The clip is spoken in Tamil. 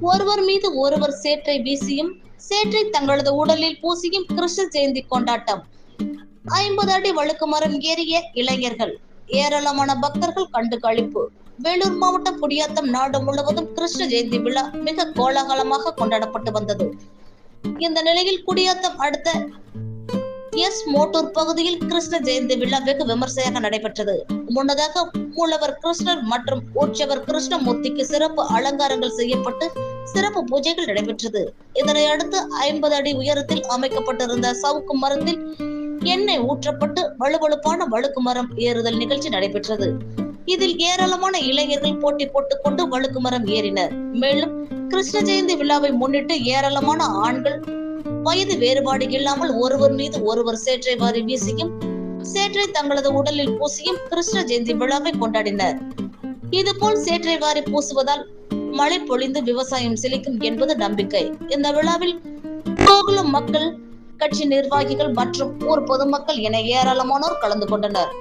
ஒருவர் மீது ஒருவர் சேற்றை வீசியும் சேற்றை தங்களது உடலில் பூசியும் கிருஷ்ண ஜெயந்தி கொண்டாட்டம். ஐம்பது அடி வழுக்கு மரம் ஏறிய இளைஞர்கள் ஏராளமான பக்தர்கள் கண்டு கழிப்பு வேலூர் மாவட்டம் குடியாத்தம் நாடு முழுவதும் கிருஷ்ண ஜெயந்தி விழா மிக கோலாகலமாக கொண்டாடப்பட்டு வந்தது. இந்த நிலையில் குடியாத்தம் அடுத்த எஸ் மோட்டூர் பகுதியில் கிருஷ்ண ஜெயந்தி விழா வெகு விமர்சையாக நடைபெற்றது. முன்னதாக மூலவர் கிருஷ்ணர் மற்றும் உற்சவர் கிருஷ்ணமூர்த்திக்கு சிறப்பு அலங்காரங்கள் செய்யப்பட்டு சிறப்பு பூஜைகள் நடைபெற்றது. இதனை அடுத்து ஐம்பது அடி உயரத்தில் அமைக்கப்பட்டிருந்த சவுக்கு மரத்தில் எண்ணெய் ஊற்றப்பட்டு வலுவழுப்பான வழுக்கு மரம் ஏறுதல் நிகழ்ச்சி நடைபெற்றது. இதில் ஏராளமான இளைஞர்கள் போட்டி போட்டுக் கொண்டு வழுக்கு மரம் ஏறினர். மேலும் கிருஷ்ண ஜெயந்தி விழாவை முன்னிட்டு ஏராளமான ஆண்கள் வயது வேறுபாடு இல்லாமல் ஒருவர் மீது ஒருவர் சேற்றை வாரி வீசியும் சேற்றை தங்களது உடலில் பூசியும் கிருஷ்ண ஜெயந்தி விழாவை கொண்டாடினர். இதுபோல் சேற்றை வாரி பூசுவதால் மழை பொழிந்து விவசாயம் செழிக்கும் என்பது நம்பிக்கை. இந்த விழாவில் கோகுலம் மக்கள் கட்சி நிர்வாகிகள் மற்றும் ஊர் பொதுமக்கள் என ஏராளமானோர் கலந்து கொண்டனர்.